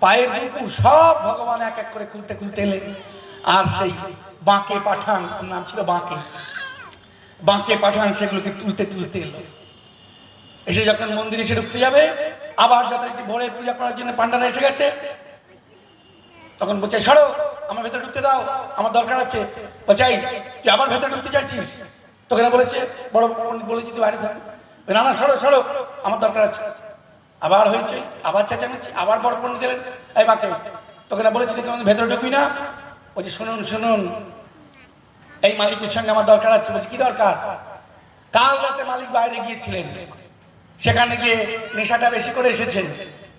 পায়ের মুকুর সব ভগবান এক এক করে খুলতে খুলতে এলেন আর সেই বাঁকে পাঠান নাম ছিল বাঁকে। বাঁকে পাঠান সেগুলোকে তুলতে তুলতে এলো। এসে যখন মন্দিরে এসে ঢুকতে যাবে, আবার যথারীতি ভোরে পূজা করার জন্য পান্ডারা এসে গেছে। তখন বলছে, সরো, আমার ভেতরে ঢুকতে দাও, আমার দরকার আছে। বলছে, এই, তুই আবার ভেতরে ঢুকতে চাইছিস? তোকে বলেছে, বড় বলেছি, তুই বাড়ি থাক। না না, সরো সরো, আমার দরকার আছে। আবার হয়েছে, আবার চেঁচামেচি, আবার বড় পণ্ডিত দিলেন, এই মাকে তোকে না বলেছিলি তোমাদের ভেতরে ঢুকবি না? বলছে, শুনুন শুনুন, এই মালিকের সঙ্গে আমার দরকার আছে। বলছে, কি দরকার? কাল রাতে মালিক বাইরে গিয়েছিলেন। সেখানে গিয়ে নেশাটা বেশি করে এসেছেন।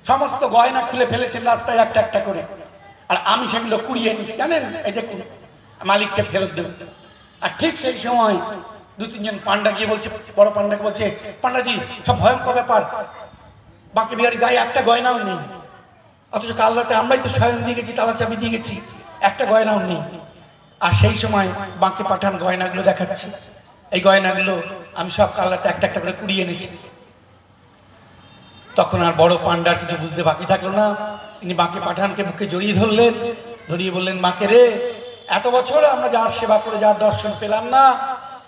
সমস্ত গয়না খুলে ফেলেছেন রাস্তায় একটা একটা করে। আর আমি সেগুলো কুড়িয়ে নিচ্ছি জানেন? এই দেখুন, মালিককে ফেরত দেব আর ঠিক সেই সময় দু তিনজন পান্ডা গিয়ে বলছে, বড় পান্ডাকে বলছে, পান্ডাজি, সব ভয়ঙ্কর ব্যাপার। বাকি বিহারি গায়ে একটা গয়নাও নেই। অথচ কাল রাতে আমরাই তো স্বয়ং দিয়ে গেছি, তালা চাবি দিয়ে গেছি, একটা গয়নাও নেই। আর সেই সময় বাঁকে পাঠান গয়নাগুলো দেখাচ্ছি। এই গয়নাগুলো আমি সব কাল রাতে একটা একটা করে কুড়িয়ে এনেছি। তখন আর বড় পান্ডার কিছু বুঝতে বাকি থাকল না। তিনি বাঁকে পাঠানকে বুকে জড়িয়ে ধরলেন, ধরিয়ে বললেন, মাকে রে, এত বছর আমরা যার সেবা করে, যার দর্শন পেলাম না,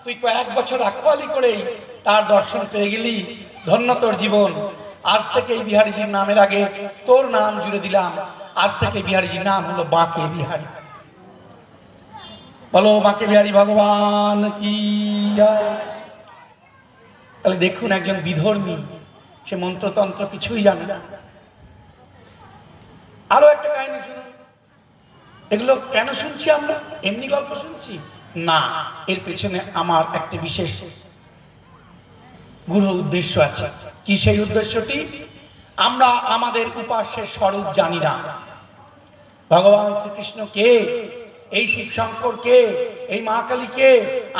তুই কয়েক বছর আখোয়ালি করেই তার দর্শন পেয়ে গেলি। ধন্য তোর জীবন আজ থেকে এই বিহারীজির নামের আগে তোর নাম জুড়ে দিলাম। আজ থেকে বিহারীজির নাম হলো বাঁকে বিহারী। বলো, বাঁকে বিহারি ভগবান কি তাহলে দেখুন একজন বিধর্মী, সে মন্ত্রতন্ত্র কিছুই জানে না। আরও একটা কাহিনী শুনুন। এগুলো কেন শুনছি আমরা? এমনি গল্প শুনছি? না, এর পেছনে আমার একটা বিশেষ গুরু উদ্দেশ্য আছে। কি সেই উদ্দেশ্যটি? আমরা আমাদের উপাস্যের স্বরূপ জানি না। ভগবান শ্রীকৃষ্ণ কে এই শিব শঙ্কর কে এই মা কালী কে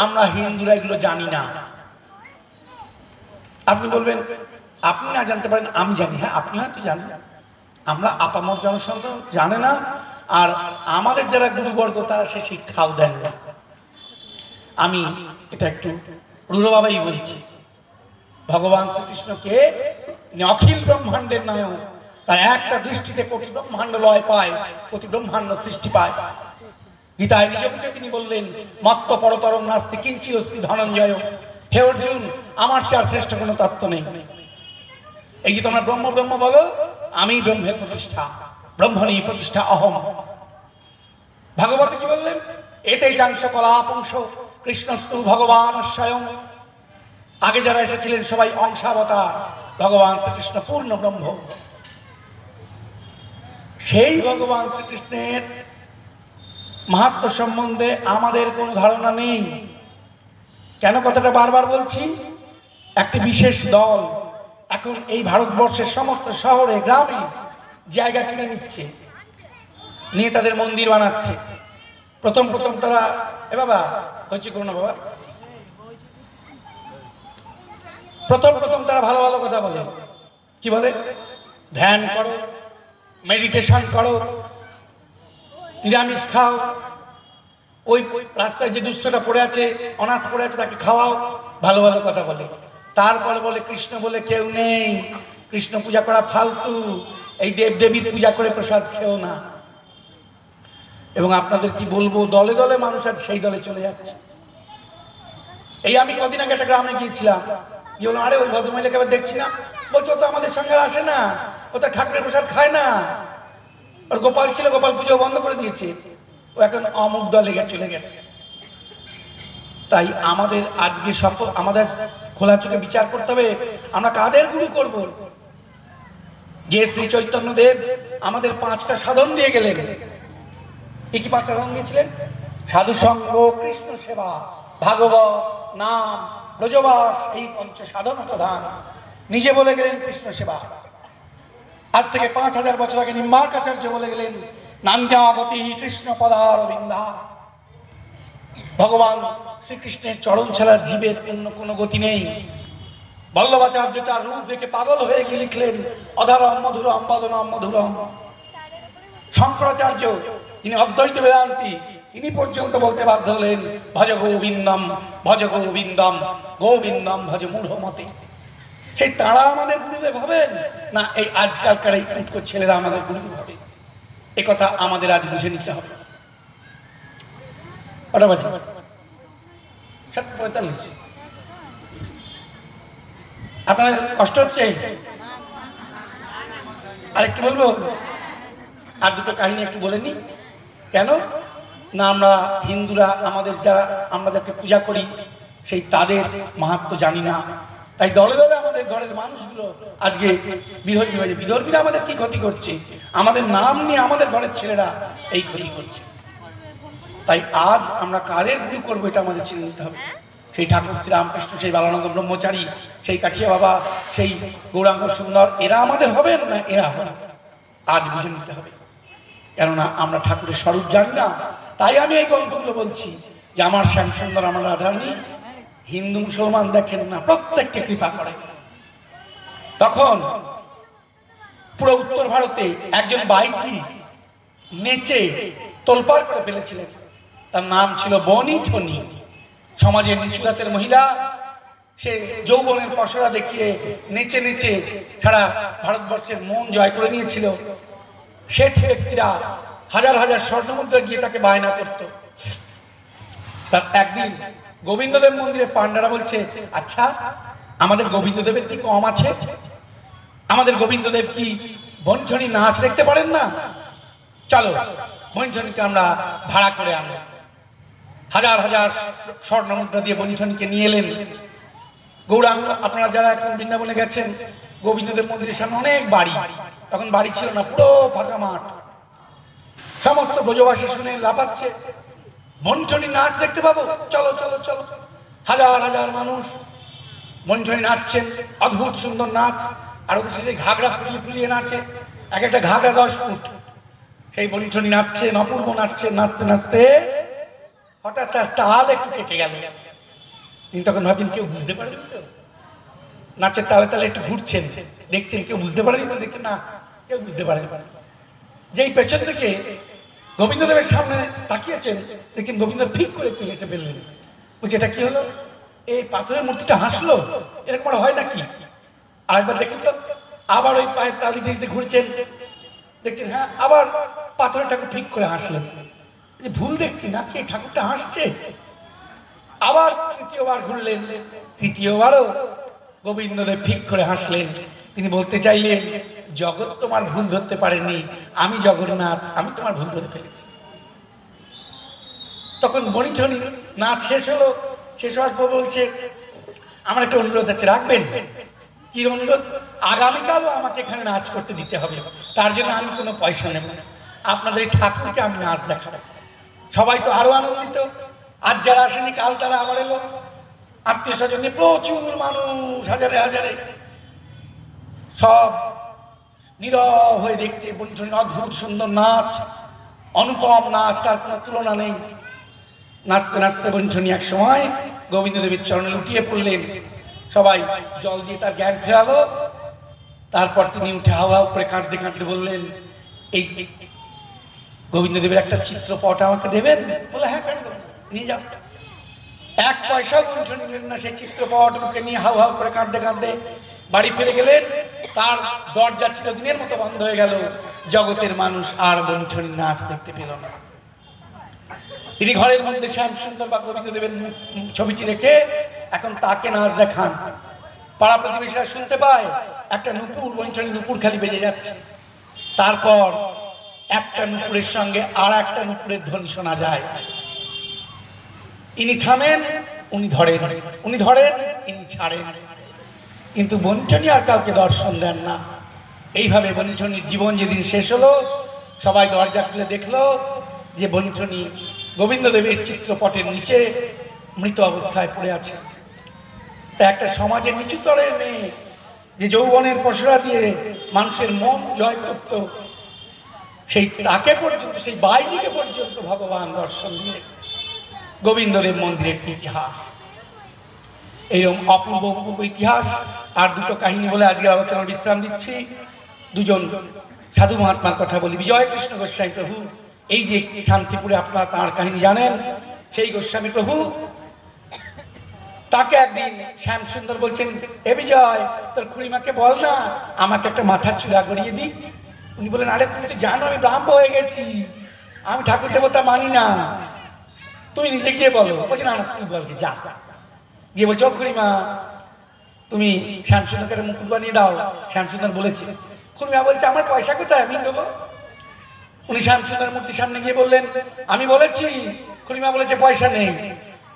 আমরা হিন্দুরা এগুলো জানি না। আপনি বলবেন, আপনি না জানতে পারেন, আমি জানি। হ্যাঁ আপনি হয়তো জানেন। আমরা আপামর জনসংখ্যা জানে না, আর আমাদের যারা গুরুবর্গ, তারা সে শিক্ষাও দেন না। আমি এটা একটু রূঢ়ভাবেই বলছি। ভগবান শ্রীকৃষ্ণকে অখিল ব্রহ্মাণ্ডের নায়ক। তার একটা দৃষ্টিতে কোটি ব্রহ্মাণ্ড লয় পায়, কোটি ব্রহ্মাণ্ড সৃষ্টি পায়। গীতায় নিজকে তিনি বললেন, মত্ত পরতরম নাস্তি কিঞ্চি অস্তি ধনঞ্জয়। হে অর্জুন, আমার চার শ্রেষ্ঠ কোনো তত্ত্ব নেই। এই যে তোমরা ব্রহ্ম ব্রহ্ম বলো, আমি ব্রহ্মের প্রতিষ্ঠা ব্রহ্মণী প্রতিষ্ঠা অহম। ভাগবত কি বললেন? এতে চাংশ কলাপংশ, কৃষ্ণস্তু ভগবান স্বয়ং। আগে যারা এসেছিলেন সবাই অংশাবতার, ভগবান শ্রীকৃষ্ণ, পূর্ণ ব্রহ্ম। সেই ভগবান শ্রীকৃষ্ণের মাহাত্ম সম্বন্ধে আমাদের কোনো ধারণা নেই। কেন কথাটা বারবার বলছি? একটি বিশেষ দল এখন এই ভারতবর্ষের সমস্ত শহরে, গ্রামে জায়গা কিনে নিচ্ছে, নিয়ে তাদের মন্দির বানাচ্ছে। প্রথম প্রথম তারা, এ বাবা হচ্ছে কোনো বাবা। প্রথম প্রথম তারা ভালো ভালো কথা বলে। কি বলে? ধ্যান করো মেডিটেশন করো, নিরামিষ খাও, ওই রাস্তায় যে দুস্থটা পড়ে আছে, অনাথ পড়ে আছে, তাকে খাওয়াও, ভালো ভালো কথা বলে। তারপরে বলে, কৃষ্ণ বলে, কেউ নেই। কৃষ্ণ পূজা করা ফালতু। এই দেব দেবীর পূজা করে প্রসাদ খেও না। এবং আপনাদের কি বলব, দলে দলে মানুষ আজ সেই দলে চলে যাচ্ছে। এই আমি কদিন আগে একটা গ্রামে গিয়েছিলাম। আরে ওই ভদ্রমহিলাকে আবার দেখছি না বলছো তো আমাদের সঙ্গে আসে না। ও তো ঠাকুরের প্রসাদ খায় না। ওর গোপাল ছিল, গোপাল পুজো বন্ধ করে দিয়েছে। ও এখন অমুক দলে চলে গেছে। তাই আমাদের আজকে সব আমাদের খোলা চোখে বিচার করতে হবে। আমরা কাদের গুরু করব? যে শ্রী চৈতন্য দেব আমাদের পাঁচটা সাধন দিয়ে গেলেন। কি কি পাঁচটা সাধন দিয়েছিলেন? সাধু সঙ্গ কৃষ্ণ সেবা, ভাগবত, নাম ব্রজবাস, এই পঞ্চ সাধন প্রধান। নিজে বলে গেলেন কৃষ্ণ সেবা। আজ থেকে পাঁচ হাজার বছর আগে নিম্বার্কাচার্য বলে গেলেন, নান্দাবতী কৃষ্ণ পদার বিন্দা ভগবান শ্রীকৃষ্ণের চরণ ছাড়ার জীবের অন্য কোনো গতি নেই। বল্লভাচার্য তার রূপ দেখে পাগল হয়ে গিয়ে লিখলেন, অধারম, মধুরম, বদনম, মধুরম। শঙ্করাচার্য তিনি অদ্বৈত বেদান্তি তিনি পর্যন্ত বলতে বাধ্য হলেন, ভজ গোবিন্দম ভজ গোবিন্দম গোবিন্দম ভজ মূঢ়মতে। সেই তারা আমাদের গুরুদেব হবেন? না, এই আজকালকার এই কুটকো ছেলেরা আমাদের গুরুদেব হবে। এ কথা আমাদের আজ বুঝে নিতে হবে। আপনার কষ্ট হচ্ছে? আর বলব? আর দুটো কাহিনী একটু বলে নি কেন? না, আমরা হিন্দুরা, আমাদের যারা আমরা যাকে পূজা করি, সেই তাদের মাহাত্ম জানি না। তাই দলে দলে আমাদের ঘরের মানুষগুলো আজকে বিধর্মী হয়েছে। বিধর্মীরা আমাদের কি ক্ষতি করছে? আমাদের নাম নিয়ে আমাদের ঘরের ছেলেরা এই ক্ষতি করছে। তাই আজ আমরা কাদের গুরু করব এটা আমাদের চিনে নিতে হবে। সেই ঠাকুর শ্রীরামকৃষ্ণ, সেই বালানন্দ ব্রহ্মচারী, সেই কাঠিয়া বাবা, সেই গৌরাঙ্গ সুন্দর, এরা আমাদের হবে না এরা হবে আজ বুঝে নিতে হবে। কেননা আমরা ঠাকুরের স্বরূপ জানি না তাই আমি এই গল্পগুলো বলছি যে আমার শ্যাম সুন্দর, আমার রাধারানী হিন্দু মুসলমান দেখেন না, প্রত্যেককে কৃপা করে। তখন পুরো উত্তর ভারতে একজন বাইজি নেচে তোলপাড় করে ফেলেছিলেন। তার নাম ছিল বনি ঠনি। সমাজের নিচু জাতের মহিলা, সে যৌবনের পসরা দেখিয়ে নেচে নেচে সারা ভারতবর্ষের মন জয় করে নিয়েছিল। শেঠ ব্যক্তিরা হাজার হাজার স্বর্ণমুদ্রা গিয়ে তাকে বায়না করত। তার একদিন গোবিন্দদেব মন্দিরে পান্ডারা বলছে আচ্ছা আমাদের গোবিন্দদেবের কি কম আছে? আমাদের গোবিন্দদেব কি বনঝনি নাচ দেখতে পারেন না? চলো বনঝনিকে আমরা ভাড়া করে আনব। হাজার হাজার স্বর্ণ মুদ্রা দিয়ে বনঝনিকে নিয়ে এলেন। গৌরাঙ্গ, আপনারা যারা এখন বৃন্দাবনে গেছেন, গোবিন্দদেব মন্দিরের সামনে অনেক বাড়ি। তখন বাড়ি ছিল না, পুরো ফাঁকা মাঠ। সমস্ত ব্রজবাসী শুনে লাফাচ্ছে। মন্ঠনি নাচ দেখতে পাবো? চলো চলো চলো। হাজার হাজার মানুষ মন্ঠনি নাচছেন। অদ্ভুত সুন্দর নাচ। আর ওদের সেই ঘাগড়া ফুলিয়ে ফুলিয়ে নাচে। এক একটা ঘাগড়া দশ ফুট। সেই মন্ঠনি নাচছে অপূর্ব নাচছে নাচতে নাচতে হঠাৎ তার তাল একটু কেটে গেল। তিনি তখন ভাবছেন, কেউ বুঝতে পারেনি তো? নাচের তালে তালে একটু ঘুরছেন। দেখছেন, কেউ বুঝতে পারেনি তো? দেখছেন, না, কেউ বুঝতে পারেনি। যেই পেছন থেকে গোবিন্দদেবের সামনে তাকিয়েছেন, দেখছেন গোবিন্দ ঠিক করে হেসে ফেললেন। বলছে, এটা কি হলো? এই পাথরের মূর্তিটা হাসলো? এরকম আর হয় নাকি? আরেকবার দেখুন তো, আবার ওই পায়ের তালি দিতে ঘুরছেন। দেখছেন হ্যাঁ আবার পাথরের ঠাকুর ঠিক করে হাসলেন। ভুল দেখছি না কি, ঠাকুরটা হাসছে? আবার তৃতীয়বার ঘুরলেন। তৃতীয়বারও গোবিন্দদেব ঠিক করে হাসলেন। তিনি বলতে চাইলেন জগৎ তোমার ভুল ধরতে পারেনি, আমি জগন্নাথ, আমি তোমার ভুল ধরে ফেলেছি। তখন বনিঠনি নাচ শেষ হলো, শেষ হওয়ার পর বলছে, আমার একটা অনুরোধ আছে, রাখবেন? কি অনুরোধ? আগামীকালও আমাকে এখানে নাচ করতে দিতে হবে, তার জন্য আমি কোনো পয়সা নেব না। আপনাদের এই ঠাকুরকে আমি নাচ দেখাবো। সবাই তো আরও আনন্দিত। আজ যারা আসেনি, কাল তারা আবার এলো। আত্মীয় স্বজনে প্রচুর মানুষ, হাজারে হাজারে। সব নীরব হয়ে দেখছে বলছেন অদ্ভুত সুন্দর নাচ, অনুপম নাচ, তার কোনো তুলনা নেই। নাচতে নাচতে বঞ্চনী এক সময় গোবিন্দদেবের চরণে লুটিয়ে পড়লেন। সবাই জল দিয়ে তার জ্ঞান ফেরালো। তারপর তিনি উঠে হাওয়া করে কাঁদতে কাঁদতে বললেন, এই গোবিন্দদেবের একটা চিত্রপট আমাকে দেবেন? বলে হ্যাঁ কেন নিয়ে যাও। এক পয়সাও বঞ্চন নিলেন না সেই চিত্রপট মুখে নিয়ে হাউ করে কাঁদতে কাঁদতে বাড়ি ফিরে গেলেন। তার দরজা ছিল দিনের মতো বন্ধ হয়ে গেল। জগতের মানুষ আর বঞ্চন নাচ দেখতে পেল না। তিনি ঘরের মধ্যে শ্যাম সুন্দর বা গোবিন্দদেবের ছবিটি রেখে এখন তাকে নাচ দেখান। পাড়া প্রতিবেশীরা শুনতে পায়, একটা নুপুর বঞ্চনী নুপুর খালি বেজে যাচ্ছে। তারপর একটা নুপুরের সঙ্গে আর একটা নুপুরের ধ্বনি শোনা যায়। ইনি থামেন, উনি ধরেন উনি ধরেন, ইনি ছাড়েন। কিন্তু বঞ্চনী আর কাউকে দর্শন দেন না। এইভাবে বঞ্চনীর জীবন যেদিন শেষ হলো, সবাই দরজা খুলে দেখল যে বঞ্চনী গোবিন্দদেবের চিত্রপটের নিচে মৃত অবস্থায় পড়ে আছে। একটা সমাজের নিচু তরের মেয়ে যে যৌবনের পসরা দিয়ে মানুষের মন জয় করত, সেই তাকে পর্যন্ত, সেই বাইদিকে পর্যন্ত ভগবান দর্শন দিয়ে গোবিন্দদেব মন্দিরের ইতিহাস। এইরকম অপূর্ব ইতিহাস। আর দুটো কাহিনী বলে আজকে আলোচনা বিশ্রাম দিচ্ছি। দুজন সাধু মহাত্মার কথা বলি। বিজয় কৃষ্ণ গোস্বামী প্রভু, এই যে শান্তিপুরে আপনারা তাঁর কাহিনী জানেন, সেই গোস্বামী প্রভু, তাকে একদিন শ্যাম সুন্দর বলছেন, এ বিজয়, তোর খুড়িমাকে বল না, আমাকে একটা মাথার চূড়া গড়িয়ে দিই। উনি বলেন আরে, তুমি তো জানো, আমি ব্রাহ্ম হয়ে গেছি। আমি ঠাকুর দেবতা মানি না। তুমি নিজে গিয়ে বলো। বলছি, না না, তুমি বলবে, যা। গিয়ে বলছো, "ও খুড়িমা, তুমি শ্যামসুন্দরকে মুকুট বানিয়ে দাও। শ্যামসুন্দর বলেছে। খুড়িমা বলছে, আমার পয়সা কোথায়? আমি দেবো? উনি শ্যামসুন্দর মূর্তির সামনে গিয়ে বললেন, আমি বলেছি। খুড়িমা বলেছে, পয়সা নেই।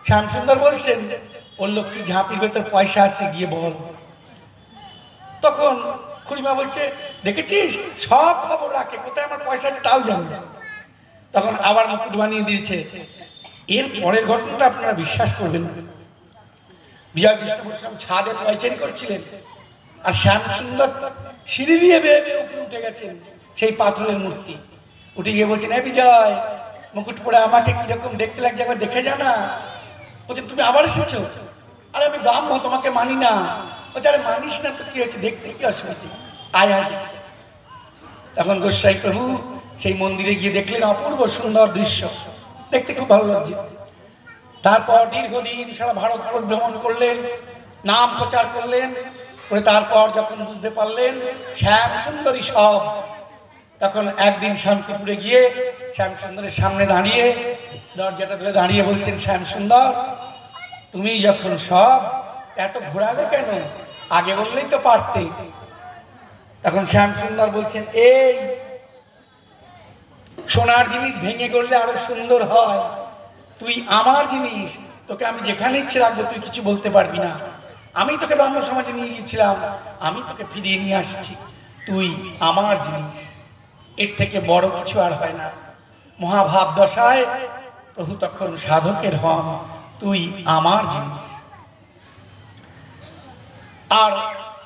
শ্যামসুন্দর বলছেন, ওর লক্ষ্মী ঝাঁপির ভেতর পয়সা আছে, গিয়ে বল। তখন খুড়িমা বলছে, দেখেছিস? সব খবর রাখে, কোথায় আমার পয়সা আছে তাও জানি তখন আবার মুকুট বানিয়ে দিয়েছে। এর পরের ঘটনাটা আপনারা বিশ্বাস করবেন। বিজয় কৃষ্ণ গোস্বামী ছাদে পয়চারি করছিলেন। আর শ্যাম সুন্দর সিঁড়ি দিয়ে বেয়ে বেয়ে উপরে উঠে গেছেন, সেই পাথরের মূর্তি। উঠে গিয়ে বলছেন, এ বিজয় মুকুট পরে আমাকে কীরকম দেখতে লাগছে, একবার দেখে যা না। বলছেন, তুমি আবার এসেছ? আরে আমি ব্রাহ্ম তোমাকে মানি না। বলছে, আরে মানিস না তো, কি হয়েছে? দেখতে কি অসুবিধা? আয় আয়। তখন গোস্বাই প্রভু সেই মন্দিরে গিয়ে দেখলেন অপূর্ব সুন্দর দৃশ্য। দেখতে খুব ভালো লাগছে। তারপর দীর্ঘদিন সারা ভারত ভ্রমণ করলেন, নাম প্রচার করলেন করে তারপর যখন বুঝতে পারলেন শ্যাম সুন্দরী সব, তখন একদিন শান্তিপুরে গিয়ে শ্যাম সুন্দরের সামনে দাঁড়িয়ে, দরজাটা ধরে দাঁড়িয়ে বলছেন শ্যাম সুন্দর তুমি যখন সব এত ঘোরালে কেন? আগে বললেই তো পারতে। তখন শ্যাম সুন্দর বলছেন, এই সোনার জিনিস ভেঙে করলে আরও সুন্দর হয়। তুই আমার জিনিস, তোকে আমি যেখানে ইচ্ছে রাখব তুই কিছু বলতে পারবি না। আমি তোকে ব্রাহ্ম সমাজে নিয়ে গিয়েছিলাম, আমি তোকে ফিরিয়ে নিয়ে আসছি। তুই আমার জিনিস, এর থেকে বড় কিছু আর হয় না। মহাভাব দশায় প্রভু তখন সাধকের হন, তুই আমার জিনিস। আর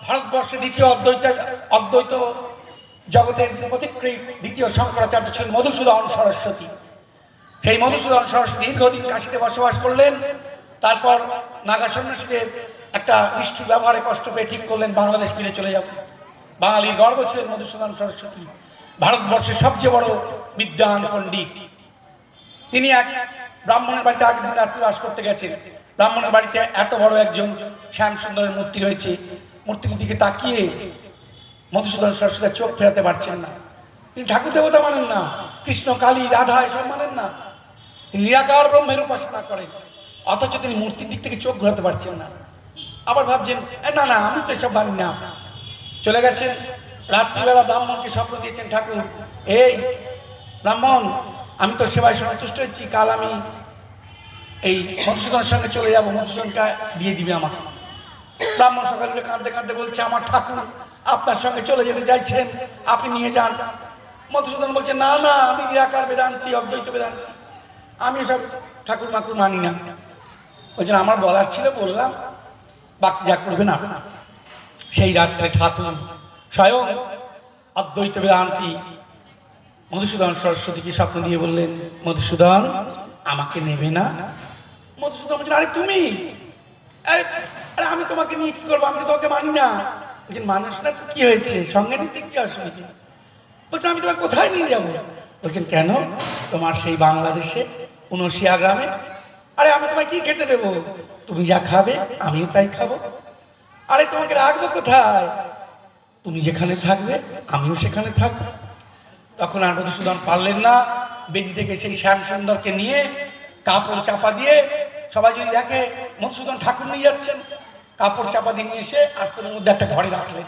ভারতবর্ষে দ্বিতীয় অদ্বৈত অদ্বৈত জগতের প্রতিক্রিয় দ্বিতীয় শঙ্করাচার্য ছিলেন মধুসূদন সরস্বতী। সেই মধুসূদন সরস্বতী দীর্ঘদিন কাশিতে বসবাস করলেন। তারপর নাগা সন্ন্যাসীদের একটা নিষ্ঠুর ব্যবহারে কষ্ট পেয়ে ঠিক করলেন, বাংলাদেশ ফিরে চলে যাব বাঙালির গর্ব ছিলেন মধুসূদন সরস্বতী, ভারতবর্ষের সবচেয়ে বড় বিদ্যান পণ্ডিত। তিনি এক ব্রাহ্মণের বাড়িতে আগের রাত্রি বাস করতে গেছেন। ব্রাহ্মণের বাড়িতে এত বড় একজন শ্যাম সুন্দরের মূর্তি রয়েছে। মূর্তিটির দিকে তাকিয়ে মধুসূদন সরস্বতীর চোখ ফেরাতে পারছেন না। তিনি ঠাকুর দেবতা মানেন না। কৃষ্ণ কালী রাধা এসব মানেন না। তিনি নিরাকার ব্রহ্মের উপাসনা করেন। অথচ তিনি মূর্তির দিক থেকে চোখ ঘোরাতে পারছেন না। আবার ভাবছেন "এ, না না আমি তো এসব মানি না। চলে গেছেন। রাত্রিবেলা ব্রাহ্মণকে স্বপ্ন দিয়েছেন ঠাকুর এই ব্রাহ্মণ আমি তো সেবায় সন্তুষ্ট হয়েছি। কাল আমি এই মধুসূদনের সঙ্গে চলে যাব। মধুসূদনকে দিয়ে দিবে আমাকে। ব্রাহ্মণ সকালে কাঁদতে কাঁদতে বলছে আমার ঠাকুর আপনার সঙ্গে চলে যেতে চাইছেন। আপনি নিয়ে যান। মধুসূদন বলছে, না না, আমি নিরাকার বেদান্তি, অদ্বৈত বেদান্তি। আমি সব ঠাকুর মাকুর মানি না। বলছেন আমার বলার ছিল, বললাম, বাকি যা করবেন না। সেই রাত্রে ঠাকুর স্বয়ং অদ্বৈত বেদান্তি মধুসূদন সরস্বতীকে স্বপ্ন দিয়ে বললেন, মধুসূদন, আমাকে নেবে না? মধুসূদন বলছেন আরে তুমি, আরে আরে আমি তোমাকে নিয়ে কি করব? আমি তোমাকে মানি না। মানুষ না তো কি হয়েছে? সঙ্গে নিতে কি অসুবিধা বলছে, আমি তোমাকে কোথায় নিয়ে যাব? বলছেন, কেন? তোমার সেই বাংলাদেশে উনশিয়া গ্রামে। আরে, আমি তোমায় কি খেতে দেবো? তুমি যা খাবে, আমিও তাই খাব। আরে, তোমাকে রাখব কোথায়? তুমি যেখানে থাকবে, আমিও সেখানে থাকব। তখন আর মধুসূদন পারলেন না। বেদি থেকে সেই শ্যাম সুন্দরকে নিয়ে কাপড় চাপা দিয়ে সবাই যদি দেখে, মধুসূদন ঠাকুর নিয়ে যাচ্ছেন। কাপড় চাপা দিয়ে নিয়ে এসে আস্তরের মধ্যে একটা ঘরে রাখলেন।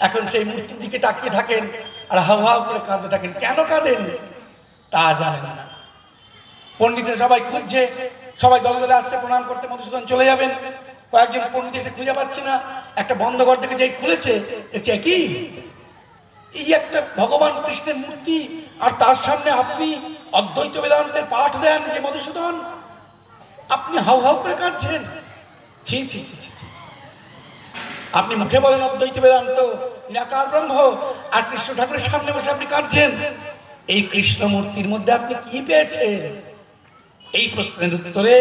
এখন সেই মূর্তির দিকে তাকিয়ে থাকেন। আর হাউ হাউ করে কাঁদতে থাকেন। কেন কাঁদেন? তা জানেন না। পণ্ডিতের সবাই খুঁজছে, সবাই দল দলে আসছে, প্রণাম করতে মধুসূদন চলে যাবেন। কয়েকজন পণ্ডিত এসে খুঁজে পাচ্ছে না। একটা বন্ধ ঘর থেকে যেই খুলেছে কি এই একটা ভগবান কৃষ্ণের মূর্তি, আর তার সামনে আপনি অদ্বৈত বেদান্তের পাঠ দেন যে মধুসূদন, আপনি হাউ হাউ করে কাঁদছেন। ছি ছি ছি ছি। আপনি মুখে বলেন অদ্বৈত বেদান্ত নিরাকার ব্রহ্ম, আর কৃষ্ণ ঠাকুরের সামনে বসে আপনি কাঁদছেন। এই কৃষ্ণ মূর্তির মধ্যে আপনি কি পেয়েছেন? এই প্রশ্নের উত্তরে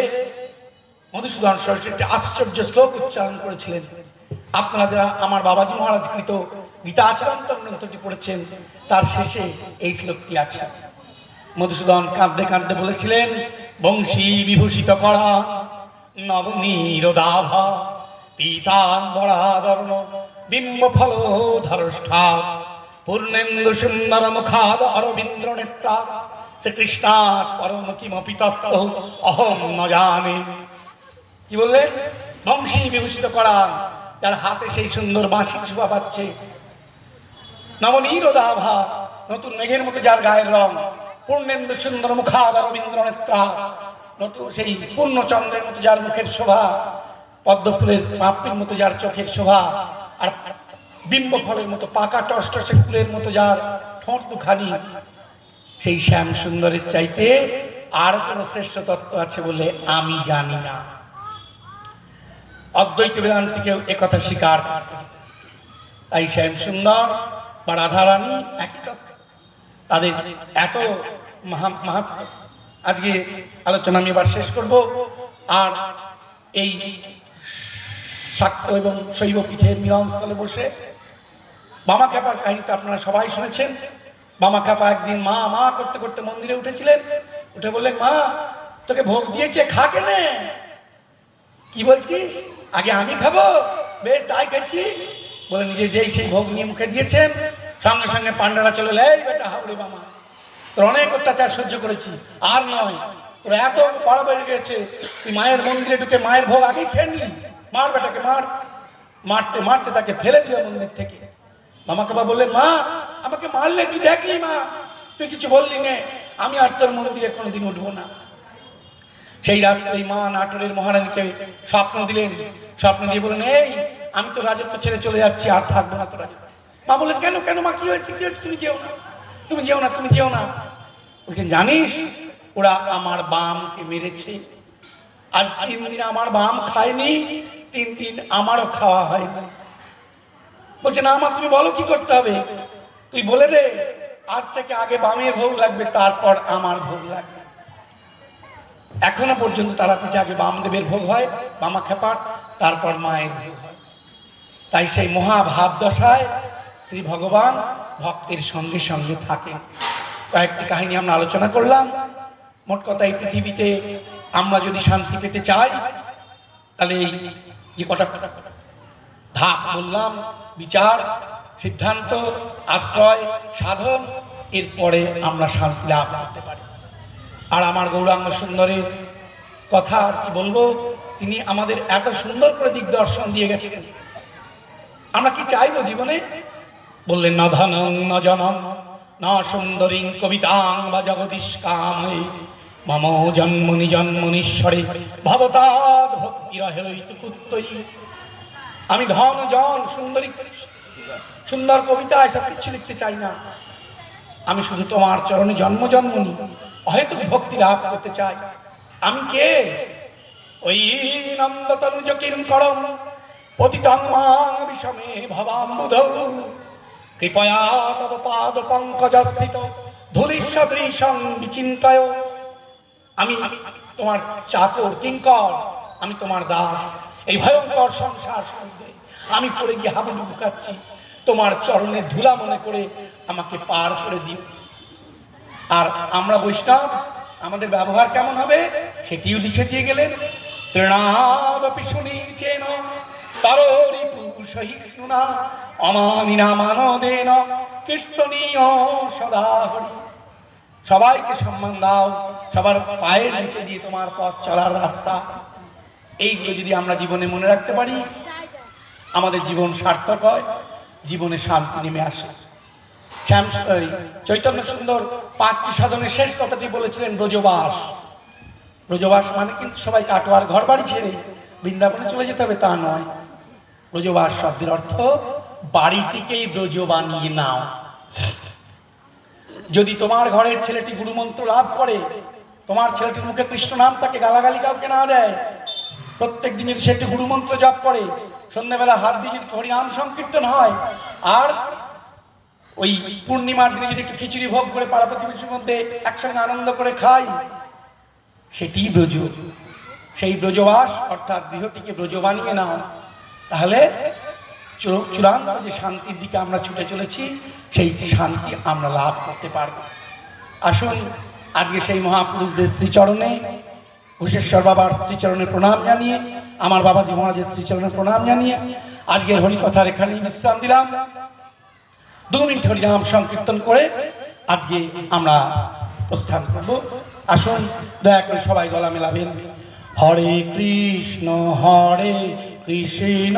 মধুসূদন সরস্বতী একটি আশ্চর্য শ্লোক উচ্চারণ করেছিলেন। আপনারা যারা আমার বাবাজি মহারাজ কৃত গীতাচরন্তর গ্রন্থটি পড়েছেন, তার শেষে এই শ্লোকটি আছে। মধুসূদন কাঁদতে কাঁদতে বলেছিলেন, বংশী বিভূষিত করা নবনীরদাভা পীতাম্বরাদর্ণ বিম্ব ফল ধরষ্ঠা পূর্ণেন্দু সুন্দর মুখাদ অরবিন্দ্র নেত্রা শ্রীকৃষ্ণার পরম কিমপি তত্ত্ব অহম ন জানে। কি বললেন বংশী বিভূষিত করা, যার হাতে সেই সুন্দর বাঁশি শোভা পাচ্ছে। নবনীর নবনীরদাভা, নতুন মেঘের মতো যার গায়ের রং, পূর্ণেন্দু সুন্দর মুখাদ রবীন্দ্র নেত্রা। নতুন সেই পূর্ণচন্দ্রের মতো যার মুখের শোভা পদ্ম ফুলের পাপড়ির মতো যার চোখের শোভা আর বিম্ব ফলের মতো, পাকা টসটসে ফুলের মতো যার ঠোঁট দুখানি, সেই শ্যাম সুন্দরের চাইতে আর কোন শ্রেষ্ঠ তত্ত্ব আছে বলে আমি জানি না। অদ্বৈত বেদান্তিকেও একথা স্বীকার তাই শ্যাম সুন্দর বা রাধারানী একই। তাদের এত আজকে আলোচনা আমি এবার শেষ করব। আর এই শাক্ত এবং শৈব পীঠের মিলনস্থলে বসে বামা খ্যাপার কাহিনীটা আপনারা সবাই শুনেছেন। বামা খ্যাপা একদিন মা মা করতে করতে মন্দিরে উঠেছিলেন। উঠে বললেন মা তোকে ভোগ দিয়েছে খা কেনে? কি বলছিস? আগে আমি খাব। বেশ তাই খাচ্ছি বলে নিজে যেই সেই ভোগ নিয়ে মুখে দিয়েছেন সঙ্গে সঙ্গে পান্ডারা চলে এলো, এই বেটা হাবড়ি মামা তোর অনেক অত্যাচার সহ্য করেছি আর নয় তোর এত বড় বেড়ে গেছে তুই মায়ের মন্দিরে ঢুকে মায়ের ভোগ আগেই খেয়ে নিলি। মার বেটাকে মার। মারতে মারতে তাকে ফেলে দিল মন্দির থেকে। মামাকে বা বললেন, মা, আমাকে মারলে তুই দেখলি, মা। তুই কিছু বললি নে। আমি আর তোর মন্দিরে কোনোদিন উঠবো না। সেই রাত্রে মা নাটোরের মহারানীকে স্বপ্ন দিলেন। স্বপ্ন দিয়ে বললেন, এই, আমি তো রাজত্ব ছেড়ে চলে যাচ্ছি, আর থাকব না তো রাজত্ব মা বললেন, কেন কেন, মা, কি হয়েছে কি হয়েছে? তুমি যেও না। তুমি যেও না, তুমি যেও না। বলছেন, জানিস, ওরা আমার বামকে মেরেছে। আজ তিন দিন আমার বাম খায়নি, তিন দিন আমারও খাওয়া হয়নি। বলছে, না মা, তুমি বলো কি করতে হবে? তুই বলে দে, আজ থেকে আগে বামের ভোগ লাগবে, তারপর আমার ভোগ লাগবে। এখনও পর্যন্ত তারাপীঠে আগে বামদেবের ভোগ হয়, বামা খেপার, তারপর মায়ের ভোগ হয়। তাই সেই মহাভাব দশায় শ্রী ভগবান ভক্তের সঙ্গে সঙ্গে থাকেন। কয়েকটি কাহিনী আমরা আলোচনা করলাম। মোট কথা এই পৃথিবীতে আমরা যদি শান্তি পেতে চাই, তাহলে এই যে কটা ধাপ বললাম, বিচার, সিদ্ধান্ত, আশ্রয়, সাধন, এরপরে আমরা শান্তি লাভ করতে পারি। আর আমার গৌরাঙ্গ সুন্দরের কথা কি বলব, তিনি আমাদের এত সুন্দর করে দিক দর্শন দিয়ে গেছেন। আমরা কি চাইব জীবনে? বললেন, না ধনং, না জনম না সুন্দরী কবিতাং বা জগদীশ কামে মম জন্মনি জন্মনীশ্বরে ভবতাদ ভক্তি রহে কুত্তই আমি ধন, জন, সুন্দরী, সুন্দর কবিতা এসব কিছু লিখতে চাই না। আমি শুধু তোমার চরণে জন্ম, জন্মনি হয়তো ভক্তি লাভ করতে চাই। আমি কে? ওই নন্দতনুজ কিরম করম, পতিতং মাং বিষমে ভবাম্বুধ। কৃপয়া তব পাদ পঙ্কজস্থিত ধুলি সদৃশং বিচিন্তায়। আমি তোমার চাকর কিঙ্কর, আমি তোমার দাস। এই ভয়ঙ্কর সংসার সঙ্গে আমি পড়ে গিয়ে হাবুডু বুকাচ্ছি তোমার চরণে ধুলা মনে করে আমাকে পার করে দিন আর আমরা বৈষ্ণব, আমাদের ব্যবহার কেমন হবে সেটিও লিখে দিয়ে গেলেন। তৃণাদপি শুনিছেন তারি সহিষ্ণুনা অমানিনা মানদেন সদা হরি সবাইকে সম্মান দাও, সবার পায়ের নিচে দিয়ে তোমার পথ চলার রাস্তা। এইগুলো যদি আমরা জীবনে মনে রাখতে পারি, আমাদের জীবন সার্থক হয়, জীবনে শান্তি নেমে আসে। চৈতন্য সুন্দর পাঁচটি সাধনের শেষ কথাটি বলেছিলেন ব্রজবাস। ব্রজবাস মানে কিন্তু সবাই কাটোয়ার ঘর বাড়ি ছেড়ে বৃন্দাবনে চলে যেতে হবে, তা নয়। ব্রজবাস শব্দের অর্থ, বাড়িটিকেই ব্রজ বানিয়ে নাও। যদি তোমার ঘরের ছেলেটি গুরুমন্ত্র লাভ করে, তোমার ছেলেটির মুখে কৃষ্ণ নাম তাকে গালাগালি কাউকে না দেয়। প্রত্যেক দিন যদি গুরুমন্ত্র জপ করে, সন্ধ্যাবেলা হাত দিয়ে যদি হরিনাম সংকীর্তন হয়, আর ওই পূর্ণিমার দিনে যদি একটু খিচুড়ি ভোগ করে পাড়া প্রতিবেশীর মধ্যে একসঙ্গে আনন্দ করে খাই, সেটি ব্রজ। সেই ব্রজবাস, অর্থাৎ গৃহটিকে ব্রজ বানিয়ে নাও। তাহলে চূড়ান্ত যে শান্তির দিকে আমরা ছুটে চলেছি, সেই শান্তি আমরা লাভ করতে পারব। আসুন, আজকে সেই মহাপুরুষদের শ্রীচরণে, ঘোষেশ্বর বাবার শ্রীচরণে প্রণাম জানিয়ে, আমার বাবাজি মহারাজের শ্রীচরণে প্রণাম জানিয়ে, আজকের হরিকথার এখানেই বিশ্রাম দিলাম। দু মিনিট হরিনাম সংকীর্তন করে আজকে আমরা প্রস্থান করব। আসুন, দয়া করে সবাই গলা মেলাবেন। হরে কৃষ্ণ হরে কৃষ্ণ।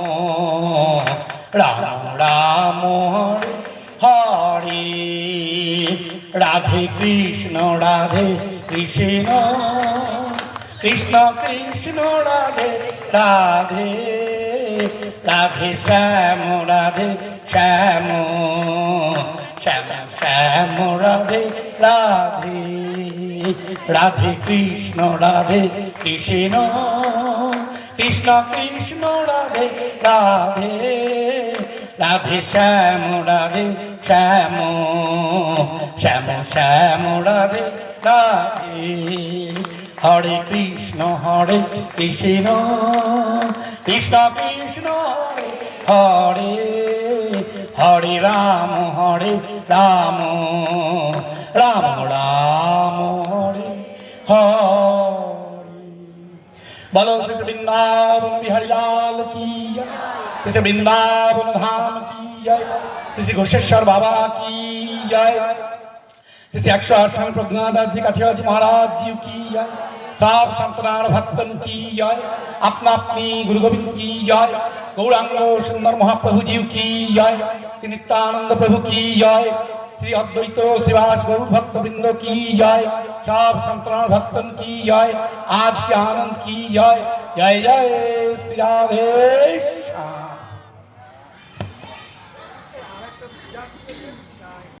রাম রাম হরে রাধে কৃষ্ণ রাধে কৃষ্ণ কৃষ্ণ কৃষ্ণ রাধে রাধে রাধে শ্যাম রাধে শ্যাম শ্যাম শ্যাম রাধে রাধে রাধে কৃষ্ণ রাধে কৃষ্ণ কৃষ্ণ কৃষ্ণ রাধে রাধে রাধে শ্যাম রাধে শ্যাম শ্যাম শ্যাম, রাধে রাধে। হরে কৃষ্ণ হরে কৃষ্ণ কৃষ্ণ কৃষ্ণ, হরে হরে রাম হরে রাম রাম রাম, হরে হরে। বলো শ্রী বৃন্দাবন বিহারী লাল কি শ্রী বৃন্দাবন ধাম কি জয়। শ্রী ঘোষেশ্বর বাবা কি জয়। শ্রী একশো আট স্বামী প্রজ্ঞাদাসজি কাঠিয়াজি মহারাজজি কি জয়। সব সন্তনারায়ণ ভক্তন কি জয়। আপনা আপনি গুরু গোবিন্দ কি জয়। গৌরাঙ্গ সুন্দর মহাপ্রভু মহাপ্রভুজিউ কি জয়? শ্রী নিত্যানন্দ প্রভু কি জয়? শ্রী অদ্বৈত শ্রীবাস গৌর ভক্ত বৃন্দ কি জয়? সব সন্তান ভক্ত কি জয়? আজকে আনন্দ কি জয়? জয় জয়, শ্রী রাধেশ